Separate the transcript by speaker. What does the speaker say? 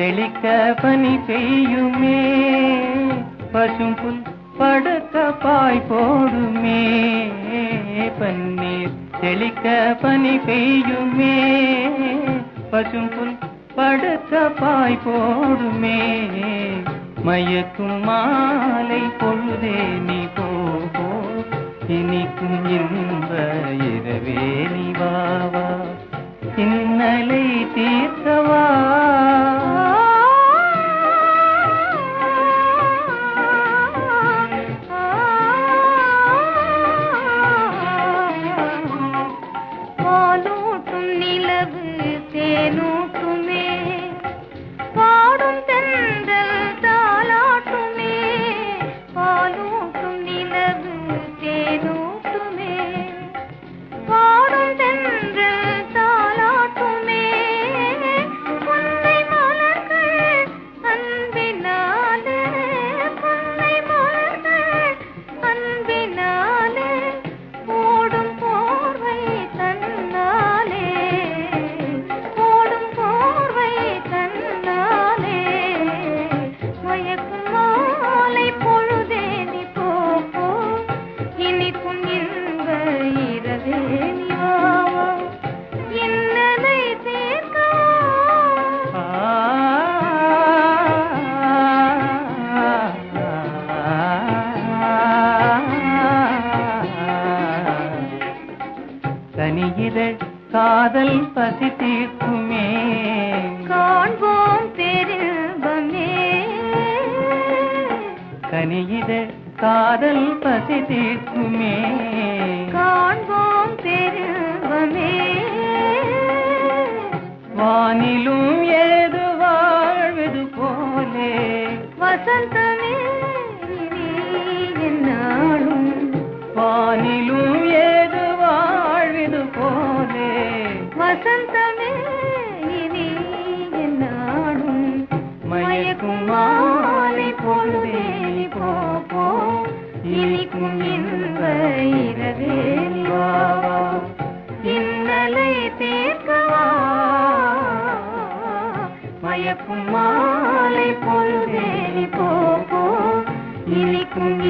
Speaker 1: செழிக்க பனி பெய்யுமே பசும் புல் படுக்க பாய் போடுமே. பன்னீர் செழிக்க பனி பெய்யுமே பசும் புல் படுக்க பாய் போடுமே. மயக்கும் மாலை பொழுதே நீ போ போ. இனிக்கும் இன்ப இரவே. காதல் பசி தீர்க்குமே.
Speaker 2: காண்போம் பெரும்பமே
Speaker 1: கனியிதழ் காதல் பசி தீர்க்குமே.
Speaker 2: காண்போம் பெரும்பமே
Speaker 1: வானிலும் ஏது வாழ்வது போலே.
Speaker 2: வசந்தமே.
Speaker 1: மயக்கும் மாலை பொழுதே போ
Speaker 2: இனிக்கும் இந்த இரவே நீ இன்னலை தீர்க்கவா?
Speaker 1: மயக்கும் மாலை
Speaker 2: இனிக்கும்